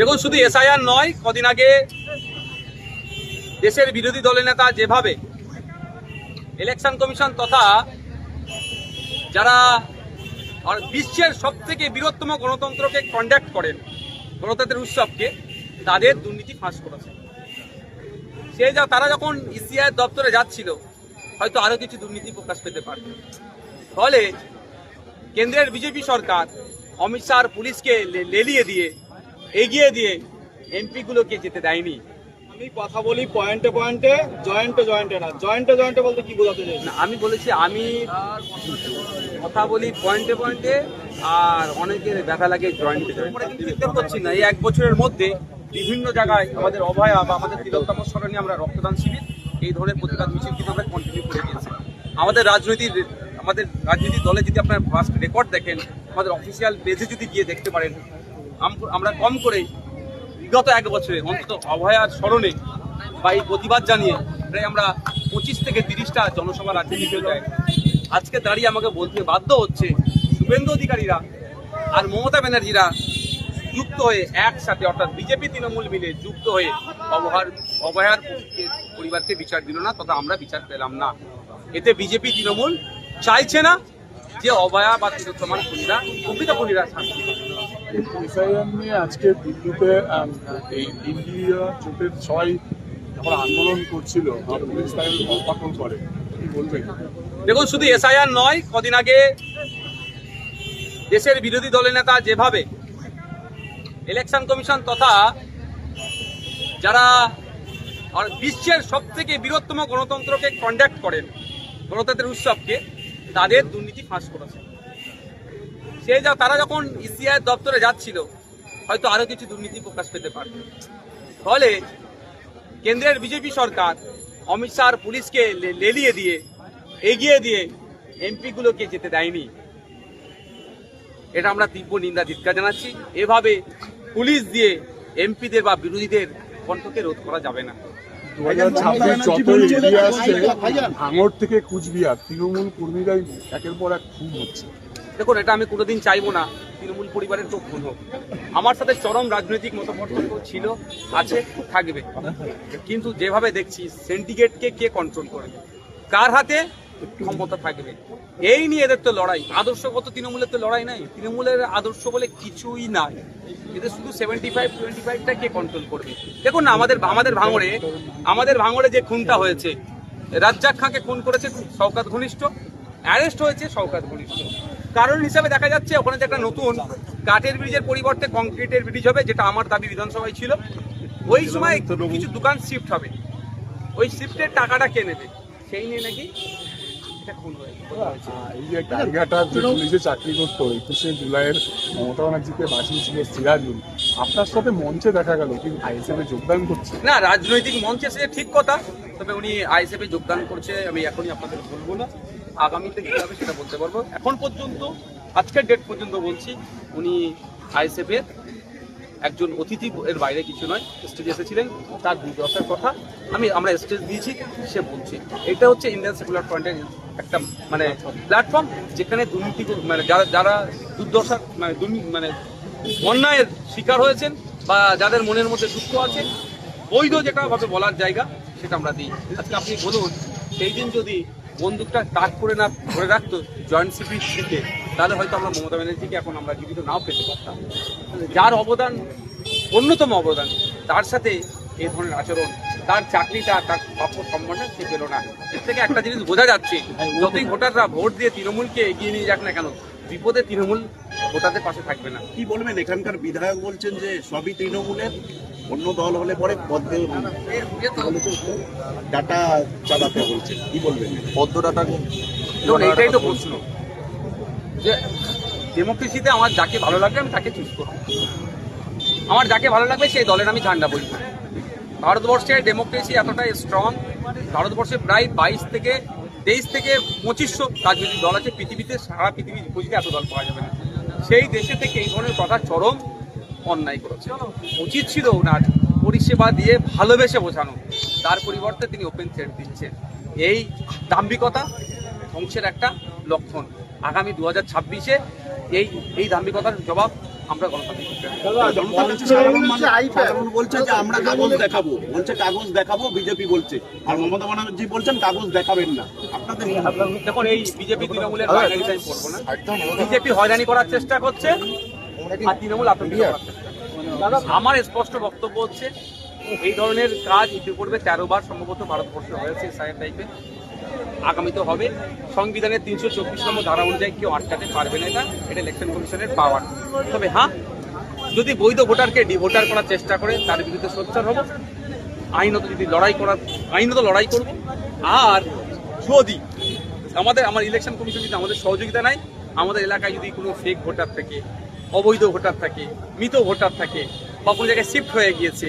দেখুন, শুধু এসআইআর নয়, কদিন আগে দেশের বিরোধী দলের নেতা যেভাবে ইলেকশন কমিশন তথা যারা বিশ্বের সব থেকে বৃহত্তম গণতন্ত্রকে কন্ডাক্ট করেন গণতন্ত্রের উৎসবকে, তাদের দুর্নীতি ফাঁস করেছে। সে যা, তারা যখন ইসিআই দপ্তরে যাচ্ছিল, হয়তো আরও কিছু দুর্নীতি প্রকাশ পেতে পারে ফলে কেন্দ্রের বিজেপি সরকার অমিত শাহ আর পুলিশকে লেলিয়ে দিয়ে এগিয়ে দিয়ে এমপি গুলোকে যেতে দেয়নি। আমি কথা বলি পয়েন্টে পয়েন্টে জয়েন্টে জয়েন্টে না। জয়েন্টে জয়েন্টে বলতে কি বোঝাতে চাইছি? না, আমি বলেছি আমি কথা বলি পয়েন্টে পয়েন্টে আর অনেকের ব্যথা লাগে জয়েন্টে জয়েন্টে করছি না এই এক বছরের মধ্যে বিভিন্ন জায়গায় আমাদের অভয়া বা আমাদের তিলোত্তম স্মরণে আমরা রক্তদান শিবির এই ধরনের প্রতিবাদ মিছিল কিন্তু আমরা কন্টিনিউ করে গিয়েছি? আমাদের রাজনৈতিক আমাদের রাজনৈতিক দলে যদি আপনার ফার্স্ট রেকর্ড দেখেন আমাদের অফিসিয়াল পেজে যদি গিয়ে দেখতে পারেন আমরা কম করে বিগত এক বছরে, অন্তত অভয়ার স্মরণে বা এই প্রতিবাদ জানিয়ে প্রায় আমরা পঁচিশ থেকে তিরিশটা জনসভা রাজ্যে নিতে যাই আজকে দাঁড়িয়ে আমাকে বলতে বাধ্য হচ্ছে শুভেন্দু অধিকারীরা আর মমতা ব্যানার্জিরা যুক্ত হয়ে একসাথে, অর্থাৎ বিজেপি, তৃণমূল মিলে যুক্ত হয়ে অবহার অবহার পরিবারকে বিচার দিল না, তথা আমরা বিচার পেলাম না। এতে বিজেপি, তৃণমূল চাইছে না যে অবয়া বা তিলোত্তমান খুনিরা প্রকৃত খুনিরা শাস্তি পাক। নিয়ে আজকে দিল্লিতে এই ইন্ডিয়া জোটের ছয় যখন আন্দোলন করছিল পুলিশ তাকে কম্পাকল করে কি বলবেন দেখুন, শুধু এসআইআর নয়, কদিন আগে দেশের বিরোধী দলের নেতা যেভাবে ইলেকশন কমিশন তথা যারা বিশ্বের সব থেকে বৃহত্তম গণতন্ত্রকে কন্ডাক্ট করেন, গণতন্ত্রের উৎসবকে, তাদের দুর্নীতি ফাঁস করেছে সে যা তারা যখন ইসিআই দপ্তরে যাচ্ছিল হয়তো আরও কিছু দুর্নীতি প্রকাশ পেতে পারে ফলে কেন্দ্রের বিজেপি সরকার অমিত শাহ পুলিশকে লেলিয়ে দিয়ে এগিয়ে দিয়ে এমপি গুলোকে যেতে দেয়নি। এটা আমরা তীব্র নিন্দা ধিক্কার জানাচ্ছি। এভাবে পুলিশ দিয়ে এমপিদের বা বিরোধীদের কণ্ঠকে রোধ করা যাবে না। ভাঙড় থেকে কুচবিহার তৃণমূল কর্মীরাই একের পর এক খুন হচ্ছে। দেখুন, এটা আমি কোনোদিন চাইব না, তৃণমূল পরিবারের তো খুন হোক। আমার সাথে চরম রাজনৈতিক মতপার্থক্য ছিল, আছে, থাকবে। কিন্তু যেভাবে দেখছি সিন্ডিকেটকে কে কন্ট্রোল করবে কার হাতে? ক্ষমতা থাকবে। এই নিয়ে এদের তো লড়াই। আদর্শগত তৃণমূলের তো লড়াই নাই। তৃণমূলের আদর্শ বলে কিছুই নাই। এদের শুধু সেভেন্টি ফাইভ টোয়েন্টি ফাইভটা কে কন্ট্রোল করবে? দেখুন না, আমাদের আমাদের ভাঙড়ে আমাদের ভাঙড়ে যে খুনটা হয়েছে, রাজ্জাক খাঁকে খুন করেছে শওকাত ঘনিষ্ঠ অ্যারেস্ট হয়েছে শওকাত ঘনিষ্ঠ। কারণ হিসাবে দেখা যাচ্ছে ওখানে যে একটা নতুন কাঠের ব্রিজের পরিবর্তে কংক্রিটের ব্রিজ হবে, যেটা আমার দাবি বিধানসভায় ছিল। ওই সময় কিছু দোকান শিফট হবে। ওই শিফটের টাকাটা কে নেবে? সেই নিয়ে নাকি গাড়িঘাটার যে পুলিশে চাকরি করতো, একুশে জুলাইয়ের মমতা ব্যানার্জিকে বাঁচিয়েছিল সিরাজুল। আপনার সাথে মঞ্চে দেখা গেল কিন্তু আইএসএফে যোগদান করছে। না, রাজনৈতিক মঞ্চে সে ঠিক কথা, তবে উনি আইএসএফে যোগদান করছে, আমি এখনই আপনাদের বলব না। আগামীতে কি হবে সেটা বলতে পারব? এখন পর্যন্ত, আজকের ডেট পর্যন্ত বলছি, উনি আইএসএফ এর একজন অতিথি, এর বাইরে কিছু নয় স্টেজে এসেছিলেন, তার দুর্দশার কথা আমি, আমরা স্টেজ দিয়েছি, সে বলছি। এটা হচ্ছে ইন্ডিয়ান সেকুলার ফ্রন্টের একটা মানে প্ল্যাটফর্ম যেখানে দুর্নীতি মানে যারা যারা দুর্দশার মানে মানে অন্যায়ের শিকার হয়েছেন বা যাদের মনের মধ্যে দুঃখ আছে, বৈধ যেটা ভাবে বলার জায়গা, সেটা আমরা দিই। আজকে আপনি বলুন, সেই দিন যদি বন্দুকটা তাক করে না, ধরে রাখতো জয়েন্ট সিপির দিকে তাহলে হয়তো আমরা মমতা ব্যানার্জিকে এখন আমরা জীবিত নাও পেতে পারতাম। যার অবদান, অন্যতম অবদান, তার সাথে এই ধরনের আচরণ, তার চাকরিটা, তার প্রাপ্য সম্মানটা সে পেল না। এর থেকে একটা জিনিস বোঝা যাচ্ছে, যতই ভোটাররা ভোট দিয়ে তৃণমূলকে এগিয়ে নিয়ে যাক না কেন, বিপদে তৃণমূল ভোটারদের পাশে থাকবে না। কি বলবেন? এখানকার বিধায়ক বলছেন যে সবই তৃণমূলের অন্য দল হলে পরে পদ্মে ডাটা চালাতে বলছেন। কি বলবেন? পদ্ম ডাটা এইটাই তো প্রশ্ন। যে ডেমোক্রেসিতে আমার যাকে ভালো লাগবে আমি তাকে চুজ করব। আমার যাকে ভালো লাগবে সেই দলের আমি ঝান্ডা বলি। ভারতবর্ষে ডেমোক্রেসি এতটাই স্ট্রং ভারতবর্ষে প্রায় বাইশ থেকে তেইশ থেকে পঁচিশশো রাজনৈতিক দল আছে। পৃথিবীতে সারা পৃথিবী খুঁজলে এত দল পাওয়া যাবে না। সেই দেশে থেকে এই ধরনের কথা চরম অন্যায় করেছে। উচিত ছিল ওনার পরিষেবা দিয়ে ভালোবেসে বোঝানো। তার পরিবর্তে তিনি ওপেন থ্রেড দিচ্ছেন। এই দাম্ভিকতা ধ্বংসের একটা লক্ষণ। আগামী দু হাজার ছাব্বিশে এই এই দাম্ভিকতার জবাব আমরা বলছে যে কাগজ দেখাবো বলছে কাগজ দেখাবো বিজেপি বলছে। আর মমতা ব্যানার্জি বলছেন কাগজ দেখাবেন না। আপনাদের দেখুন এই বিজেপি তৃণমূলের বিজেপি হয়রানি করার চেষ্টা করছে আর তৃণমূল আমার স্পষ্ট বক্তব্য হচ্ছে এই ধরনের কাজ ইতিপূর্বে তেরো বার সম্ভবত ভারতবর্ষে হয়েছে সাহেব টাইপে আগামীতে হবে। সংবিধানের তিনশো চব্বিশ নম্বর ধারা অনুযায়ী কেউ আটকাতে পারবে না এটা। এটা ইলেকশন কমিশনের পাওয়ার তবে হ্যাঁ যদি বৈধ ভোটারকে ডিভোটার করার চেষ্টা করে, তার বিরুদ্ধে সোচ্চার হব। আইনত যদি লড়াই করার, আইনত লড়াই করব। আর যদি আমাদের, আমার ইলেকশন কমিশন যদি আমাদের সহযোগিতা নাই আমাদের এলাকায় যদি কোনো ফেক ভোটার থাকে, অবৈধ ভোটার থাকে, মৃত ভোটার থাকে, বা কোনো জায়গায় শিফট হয়ে গিয়েছে,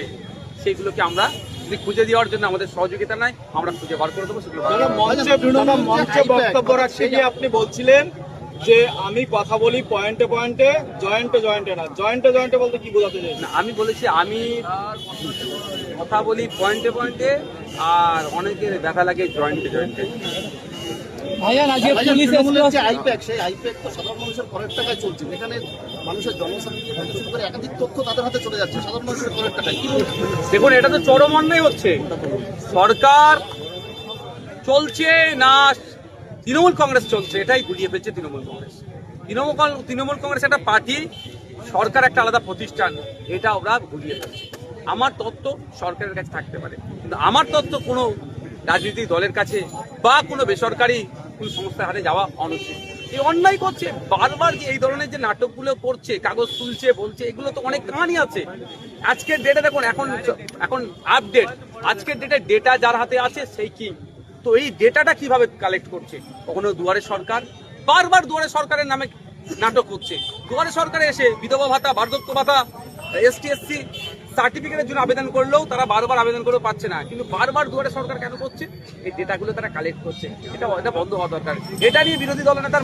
সেইগুলোকে আমরা যদি খুঁজে দেওয়ার জন্য আমাদের সহযোগিতা নাই আমরা খুঁজে বার করে দেবো সেগুলো। মঞ্চে বক্তব্য রাখতে গিয়ে আপনি বলছিলেন যে আমি কথা বলি পয়েন্টে পয়েন্টে জয়েন্টে জয়েন্টে না জয়েন্টে জয়েন্টে বলতে কি বোঝাতে চাই না, আমি বলেছি আমি কথা বলি পয়েন্টে পয়েন্টে আর অনেকের ব্যথা লাগে জয়েন্টে জয়েন্টে। ভাইয়া তৃণমূলের যে আইপ্যাক সেই আইপ্যাক তো সাধারণ মানুষের করের টাকায় চলছে। যেখানে মানুষের একাধিক তথ্য তাদের হাতে চলে যাচ্ছে। সাধারণ মানুষের দেখুন, এটা তো চরম অন্যায় হচ্ছে। সরকার চলছে না, তৃণমূল কংগ্রেস চলছে, এটাই গুলিয়ে ফেলছে তৃণমূল কংগ্রেস। তৃণমূল তৃণমূল কংগ্রেস একটা পার্টি, সরকার একটা আলাদা প্রতিষ্ঠান, এটা ওরা গুলিয়ে ফেলছে। আমার তত্ত্ব সরকারের কাছে থাকতে পারে। কিন্তু আমার তত্ত্ব কোনো রাজনৈতিক দলের কাছে বা কোনো বেসরকারি কোনো সংস্থার হাতে যাওয়া অনুচিত। এই অন্যায় করছে। বারবার এই ধরনের যে নাটকগুলো করছে, কাগজ তুলছে, বলছে, এগুলো তো অনেক কাহানি আছে। আজকের ডেটে দেখুন, এখন এখন আপডেট আজকের ডেটে ডেটা যার হাতে আছে, সেই কি? তো এই ডেটাটা কীভাবে কালেক্ট করছে? কখনো দুয়ারে সরকার? বারবার দুয়ারে সরকারের নামে নাটক করছে দুয়ারে সরকারে এসে বিধবা ভাতা, বার্ধক্য ভাতা, এসটি, এসসি সার্টিফিকেটের জন্য আবেদন করলেও তারা বারবার আবেদন করেও পাচ্ছে না। কিন্তু বারবার দুয়ারে সরকার কেন করছে? এই ডেটাগুলো তারা কালেক্ট করছে। এটা এটা বন্ধ হওয়া দরকার। এটা নিয়ে বিরোধী দল নেতার